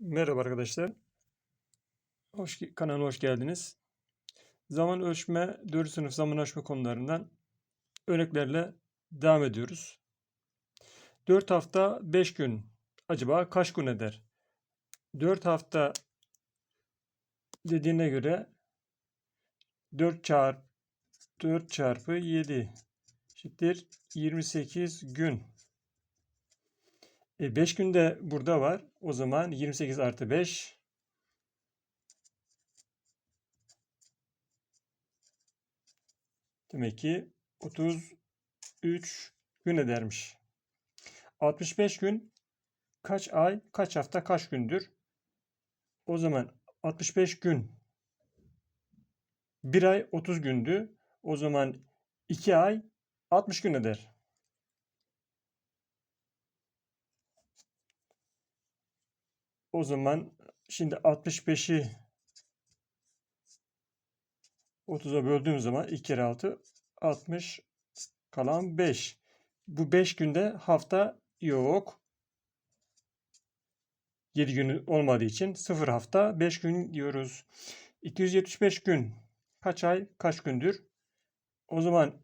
Merhaba arkadaşlar. Hoş, kanalıma hoş geldiniz. Zaman ölçme, 4. sınıf zaman ölçme konularından örneklerle devam ediyoruz. 4 hafta 5 gün acaba kaç gün eder? 4 hafta dediğine göre 4 çarpı 4 çarpı 7 eşittir 28 gün. E 5 gün de burada var. O zaman 28 artı 5 demek ki 33 gün edermiş. 65 gün kaç ay, kaç hafta, kaç gündür? O zaman 65 gün 1 ay 30 gündü. O zaman 2 ay 60 gün eder. O zaman şimdi 65'i 30'a böldüğüm zaman 2 kere 6 60 kalan 5. Bu 5 günde hafta yok. 7 günü olmadığı için 0 hafta 5 gün diyoruz. 275 gün kaç ay kaç gündür? O zaman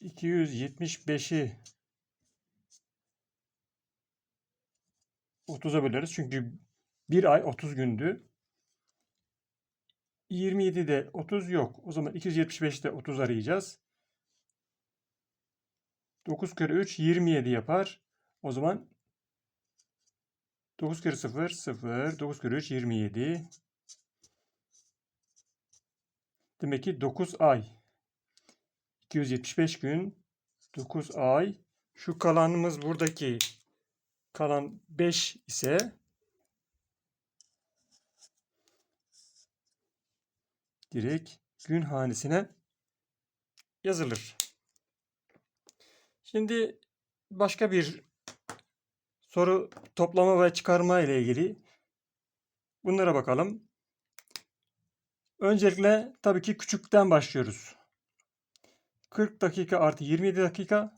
275'i 30'a böleriz. Çünkü bir ay 30 gündü. 27'de 30 yok. O zaman 275'te 30 arayacağız. 9 kere 3 27 yapar. O zaman 9 kere 0 0. 9 kere 3 27. Demek ki 9 ay. 275 gün 9 ay. Şu kalanımız buradaki kalan 5 ise direkt gün hanesine yazılır. Şimdi başka bir soru toplama ve çıkarma ile ilgili bunlara bakalım. Öncelikle tabii ki küçükten başlıyoruz. 40 dakika artı 27 dakika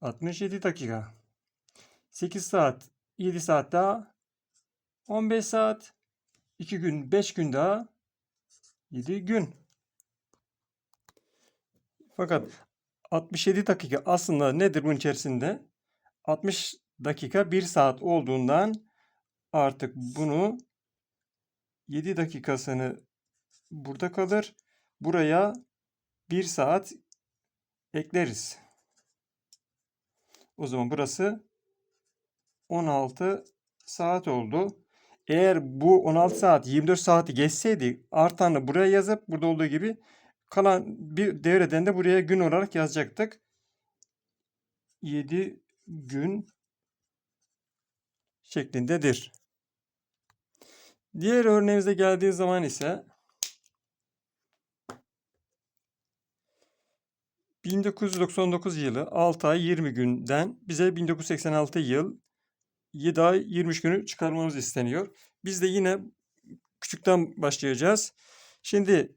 67 dakika. 8 saat, 7 saat daha 15 saat, 2 gün, 5 gün daha 7 gün. Fakat 67 dakika aslında nedir bunun içerisinde? 60 dakika 1 saat olduğundan artık bunu 7 dakikasını burada kalır. Buraya 1 saat ekleriz. O zaman burası 16 saat oldu. Eğer bu 16 saat 24 saati geçseydi artanı buraya yazıp burada olduğu gibi kalan bir devreden de buraya gün olarak yazacaktık. 7 gün şeklindedir. Diğer örneğimize geldiği zaman ise 1999 yılı 6 ay 20 günden bize 1986 yıl 7 ay 23 günü çıkarmamız isteniyor. Biz de yine küçükten başlayacağız. Şimdi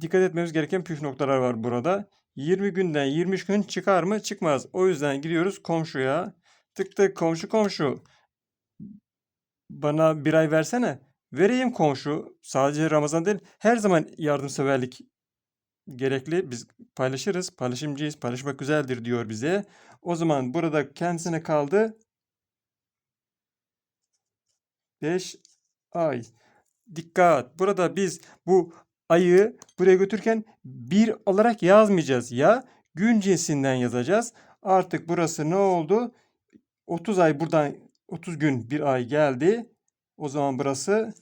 dikkat etmemiz gereken püf noktalar var burada. 20 günden 23 gün çıkar mı? Çıkmaz. O yüzden giriyoruz komşuya. Tık tık komşu komşu. Bana bir ay versene. Vereyim komşu. Sadece Ramazan değil. Her zaman yardımseverlik gerekli. Biz paylaşırız. Paylaşımcıyız. Paylaşmak güzeldir diyor bize. O zaman burada kendisine kaldı 5 ay. Dikkat. Burada biz bu ayı buraya götürürken bir olarak yazmayacağız. Ya gün cinsinden yazacağız. Artık burası ne oldu? 30 ay buradan 30 gün bir ay geldi. O zaman burası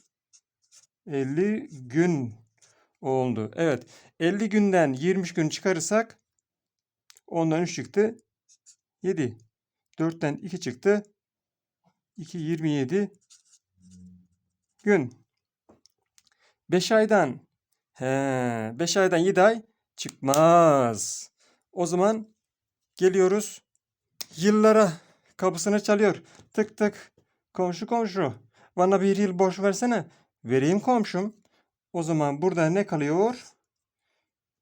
50 gün oldu. Evet. 50 günden 23 gün çıkarırsak ondan 3 çıktı. 7. 4'ten 2 çıktı. 2 27 gün. 5 aydan he 5 aydan 7 ay çıkmaz. O zaman geliyoruz yıllara kapısını çalıyor. Tık tık komşu komşu bana bir yıl borç versene. Vereyim komşum. O zaman burada ne kalıyor?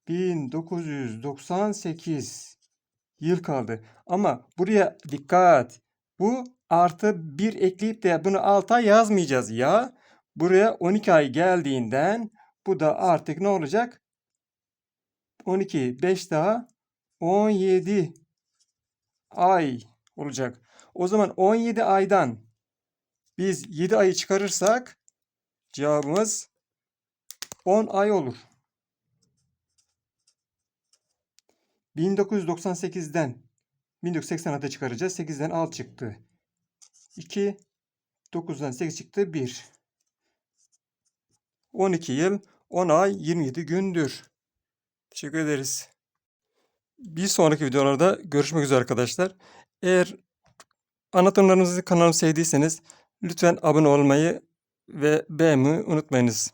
1998 yıl kaldı. Ama buraya dikkat. Bu artı 1 ekleyip de bunu 6 ay yazmayacağız ya. Buraya 12 ay geldiğinden bu da artık ne olacak? 12, 5 daha 17 ay olacak. O zaman 17 aydan biz 7 ayı çıkarırsak cevabımız 10 ay olur. 1998'den 1986'a çıkaracağız. 8'den 6 çıktı. 2 9'dan 8 çıktı 1. 12 yıl 10 ay 27 gündür. Teşekkür ederiz. Bir sonraki videolarda görüşmek üzere arkadaşlar. Eğer anlatımlarımızı kanalımı sevdiyseniz lütfen abone olmayı ve beğenmeyi unutmayınız.